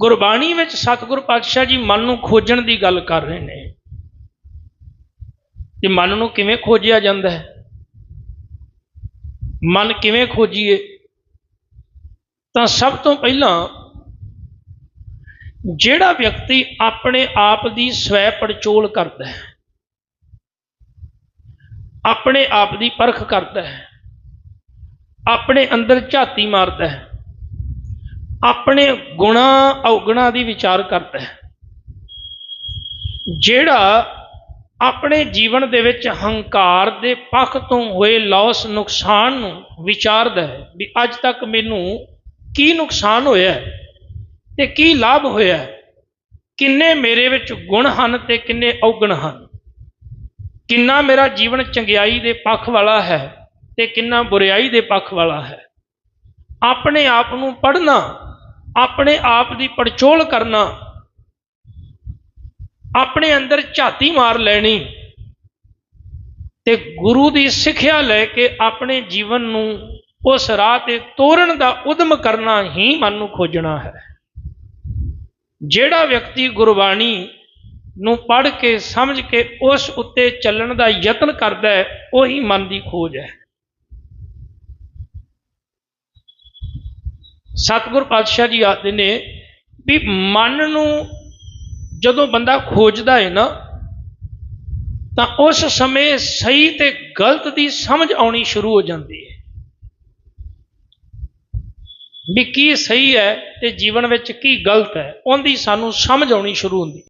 ਗੁਰਬਾਣੀ ਵਿੱਚ ਸਤਿਗੁਰ ਪਾਤਸ਼ਾਹ ਜੀ ਮਨ ਨੂੰ ਖੋਜਣ ਦੀ ਗੱਲ ਕਰ ਰਹੇ ਨੇ। ਕਿ ਮਨ ਨੂੰ ਕਿਵੇਂ ਖੋਜਿਆ ਜਾਂਦਾ ਹੈ? ਮਨ ਕਿਵੇਂ ਖੋਜੀਏ? ਤਾਂ ਸਭ ਤੋਂ ਪਹਿਲਾਂ ਜਿਹੜਾ ਵਿਅਕਤੀ ਆਪਣੇ ਆਪ ਦੀ ਸਵੈ ਪੜਚੋਲ ਕਰਦਾ ਹੈ, ਆਪਣੇ ਆਪ ਦੀ ਪਰਖ ਕਰਦਾ ਹੈ, ਆਪਣੇ ਅੰਦਰ ਝਾਤੀ ਮਾਰਦਾ ਹੈ ਆਪਣੇ ਗੁਣਾ ਔਗਣਾ ਦੀ ਵਿਚਾਰ ਕਰਦਾ ਹੈ। ਜਿਹੜਾ ਆਪਣੇ ਜੀਵਨ ਦੇ ਵਿੱਚ ਹੰਕਾਰ ਦੇ ਪੱਖ ਤੋਂ ਹੋਏ ਲਾਸ ਨੁਕਸਾਨ ਨੂੰ ਵਿਚਾਰਦਾ ਹੈ ਵੀ ਅੱਜ ਤੱਕ ਮੈਨੂੰ ਕੀ ਨੁਕਸਾਨ ਹੋਇਆ ਹੈ ਤੇ ਕੀ ਲਾਭ ਹੋਇਆ ਕਿੰਨੇ ਮੇਰੇ ਵਿੱਚ ਗੁਣ ਹਨ ਤੇ ਕਿੰਨੇ ਔਗਣ ਹਨ? ਕਿੰਨਾ ਮੇਰਾ ਜੀਵਨ ਚੰਗਿਆਈ ਦੇ ਪੱਖ ਵਾਲਾ ਹੈ ਤੇ ਕਿੰਨਾ ਬੁਰਿਆਈ ਦੇ ਪੱਖ ਵਾਲਾ ਹੈ? ਆਪਣੇ ਆਪ ਨੂੰ ਪੜ੍ਹਨਾ ਆਪਣੇ ਆਪ ਦੀ ਪੜਚੋਲ ਕਰਨਾ, ਆਪਣੇ ਅੰਦਰ ਝਾਤੀ ਮਾਰ ਲੈਣੀ ਤੇ ਗੁਰੂ ਦੀ ਸਿੱਖਿਆ ਲੈ ਕੇ ਆਪਣੇ ਜੀਵਨ ਨੂੰ ਉਸ ਰਾਹ ਤੇ ਤੋਰਨ ਦਾ ਉਦਮ ਕਰਨਾ ਹੀ ਮਨ ਨੂੰ ਖੋਜਣਾ ਹੈ। ਜਿਹੜਾ ਵਿਅਕਤੀ ਗੁਰਬਾਣੀ ਨੂੰ ਪੜ੍ਹ ਕੇ ਸਮਝ ਕੇ ਉਸ ਉੱਤੇ ਚੱਲਣ ਦਾ ਯਤਨ ਕਰਦਾ ਹੈ, ਉਹੀ ਮਨ ਦੀ ਖੋਜ ਹੈ। ਸਤਿਗੁਰ ਪਾਤਸ਼ਾਹ ਜੀ ਆਖਦੇ ਨੇ ਵੀ ਮਨ ਨੂੰ ਜਦੋਂ ਬੰਦਾ ਖੋਜਦਾ ਹੈ ਨਾ, ਤਾਂ ਉਸ ਸਮੇਂ ਸਹੀ ਤੇ ਗਲਤ ਦੀ ਸਮਝ ਆਉਣੀ ਸ਼ੁਰੂ ਹੋ ਜਾਂਦੀ ਹੈ। ਵੀ ਕੀ ਸਹੀ ਹੈ ਤੇ ਜੀਵਨ ਵਿੱਚ ਕੀ ਗਲਤ ਹੈ, ਉਹਦੀ ਸਾਨੂੰ ਸਮਝ ਆਉਣੀ ਸ਼ੁਰੂ ਹੁੰਦੀ